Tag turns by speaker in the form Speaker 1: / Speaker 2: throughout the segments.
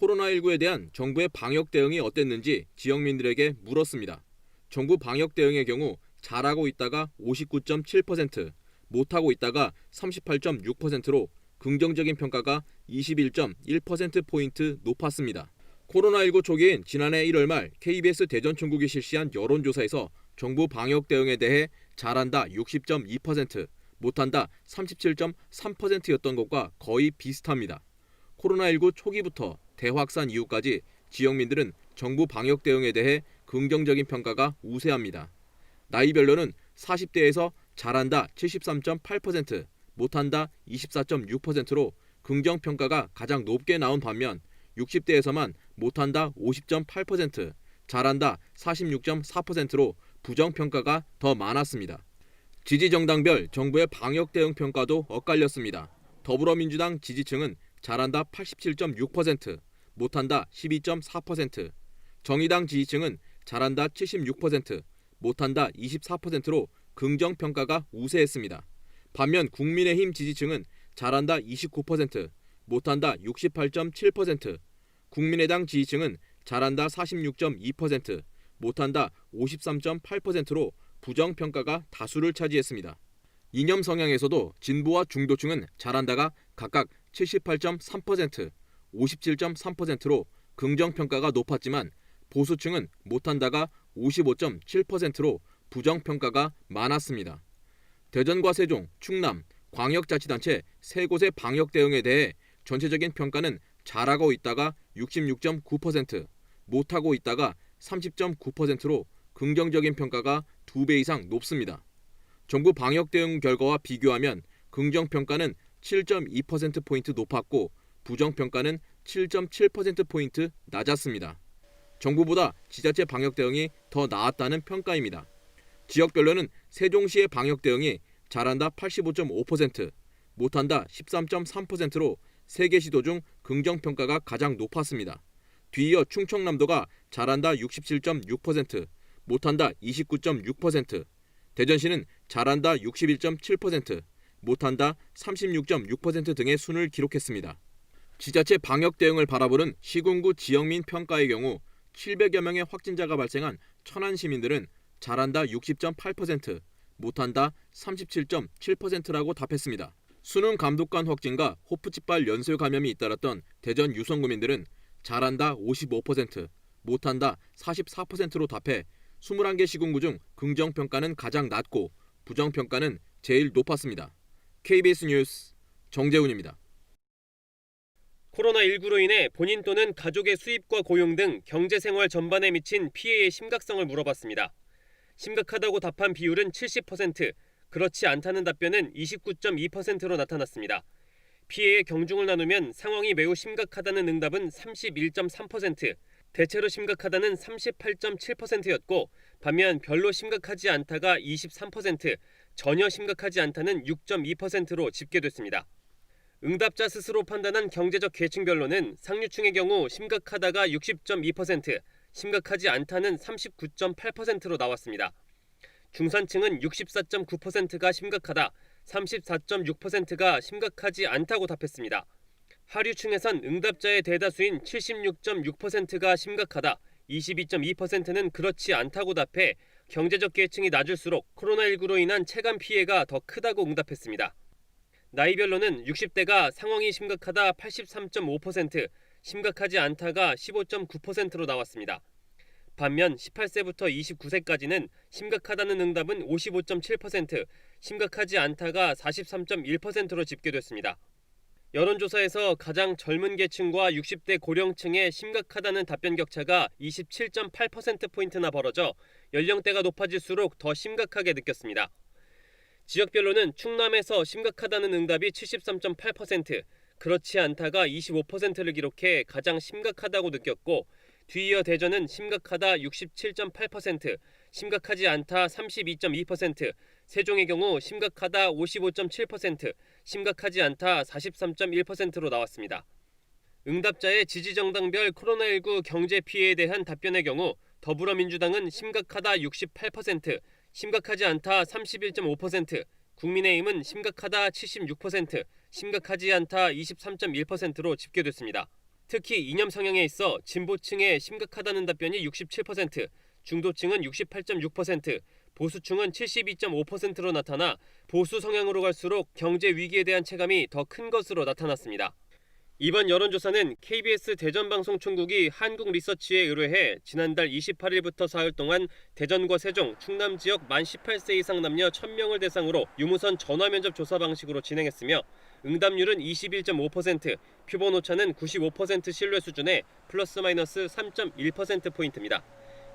Speaker 1: 코로나19에 대한 정부의 방역 대응이 어땠는지 지역민들에게 물었습니다. 정부 방역 대응의 경우 잘하고 있다가 59.7%, 못하고 있다가 38.6%로 긍정적인 평가가 21.1%포인트 높았습니다. 코로나19 초기인 지난해 1월 말 KBS 대전총국이 실시한 여론조사에서 정부 방역 대응에 대해 잘한다 60.2%, 못한다 37.3%였던 것과 거의 비슷합니다. 코로나19 초기부터 대확산 이후까지 지역민들은 정부 방역 대응에 대해 긍정적인 평가가 우세합니다. 나이별로는 40대에서 잘한다 73.8%, 못한다 24.6%로 긍정 평가가 가장 높게 나온 반면 60대에서만 못한다 50.8%, 잘한다 46.4%로 부정 평가가 더 많았습니다. 지지 정당별 정부의 방역 대응 평가도 엇갈렸습니다. 더불어민주당 지지층은 잘한다 87.6%, 못한다 12.4%, 정의당 지지층은 잘한다 76%, 못한다 24%로 긍정 평가가 우세했습니다. 반면 국민의힘 지지층은 잘한다 29%, 못한다 68.7%, 국민의당 지지층은 잘한다 46.2%, 못한다 53.8%로 부정 평가가 다수를 차지했습니다. 이념 성향에서도 진보와 중도층은 잘한다가 각각 78.3%, 57.3%로 긍정 평가가 높았지만 보수층은 못한다가 55.7%로 부정 평가가 많았습니다. 대전과 세종, 충남, 광역자치단체 세 곳의 방역 대응에 대해 전체적인 평가는 잘하고 있다가 66.9%, 못하고 있다가 30.9%로 긍정적인 평가가 두배 이상 높습니다. 정부 방역 대응 결과와 비교하면 긍정 평가는 7.2%포인트 높았고 부정 평가는 7.7%포인트 낮았습니다. 정부보다 지자체 방역 대응이 더 나았다는 평가입니다. 지역별로는 세종시의 방역 대응이 잘한다 85.5%, 못한다 13.3%로 세 개 시도 중 긍정 평가가 가장 높았습니다. 뒤이어 충청남도가 잘한다 67.6%, 못한다 29.6%, 대전시는 잘한다 61.7%, 못한다 36.6% 등의 순을 기록했습니다. 지자체 방역 대응을 바라보는 시군구 지역민 평가의 경우 700여 명의 확진자가 발생한 천안 시민들은 잘한다 60.8%, 못한다 37.7%라고 답했습니다. 수능 감독관 확진과 호프집발 연쇄 감염이 잇따랐던 대전 유성구민들은 잘한다 55%, 못한다 44%로 답해 21개 시군구 중 긍정 평가는 가장 낮고 부정 평가는 제일 높았습니다. KBS 뉴스 정재훈입니다.
Speaker 2: 코로나19로 인해 본인 또는 가족의 수입과 고용 등 경제생활 전반에 미친 피해의 심각성을 물어봤습니다. 심각하다고 답한 비율은 70%, 그렇지 않다는 답변은 29.2%로 나타났습니다. 피해의 경중을 나누면 상황이 매우 심각하다는 응답은 31.3%, 대체로 심각하다는 38.7%였고 반면 별로 심각하지 않다가 23%, 전혀 심각하지 않다는 6.2%로 집계됐습니다. 응답자 스스로 판단한 경제적 계층별로는 상류층의 경우 심각하다가 60.2%, 심각하지 않다는 39.8%로 나왔습니다. 중산층은 64.9%가 심각하다, 34.6%가 심각하지 않다고 답했습니다. 하류층에선 응답자의 대다수인 76.6%가 심각하다, 22.2%는 그렇지 않다고 답해 경제적 계층이 낮을수록 코로나19로 인한 체감 피해가 더 크다고 응답했습니다. 나이별로는 60대가 상황이 심각하다 83.5%, 심각하지 않다가 15.9%로 나왔습니다. 반면 18세부터 29세까지는 심각하다는 응답은 55.7%, 심각하지 않다가 43.1%로 집계됐습니다. 여론조사에서 가장 젊은 계층과 60대 고령층의 심각하다는 답변 격차가 27.8%포인트나 벌어져 연령대가 높아질수록 더 심각하게 느꼈습니다. 지역별로는 충남에서 심각하다는 응답이 73.8%, 그렇지 않다가 25%를 기록해 가장 심각하다고 느꼈고 뒤이어 대전은 심각하다 67.8%, 심각하지 않다 32.2%, 세종의 경우 심각하다 55.7%, 심각하지 않다 43.1%로 나왔습니다. 응답자의 지지 정당별 코로나19 경제 피해에 대한 답변의 경우 더불어민주당은 심각하다 68%, 심각하지 않다 31.5%, 국민의힘은 심각하다 76%, 심각하지 않다 23.1%로 집계됐습니다. 특히 이념 성향에 있어 진보층에 심각하다는 답변이 67%, 중도층은 68.6%, 보수층은 72.5%로 나타나 보수 성향으로 갈수록 경제 위기에 대한 체감이 더 큰 것으로 나타났습니다. 이번 여론조사는 KBS 대전방송총국이 한국리서치에 의뢰해 지난달 28일부터 사흘 동안 대전과 세종, 충남 지역 만 18세 이상 남녀 1000명을 대상으로 유무선 전화 면접 조사 방식으로 진행했으며 응답률은 21.5%, 표본 오차는 95% 신뢰 수준의 플러스 마이너스 3.1% 포인트입니다.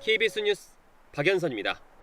Speaker 2: KBS 뉴스 박연선입니다.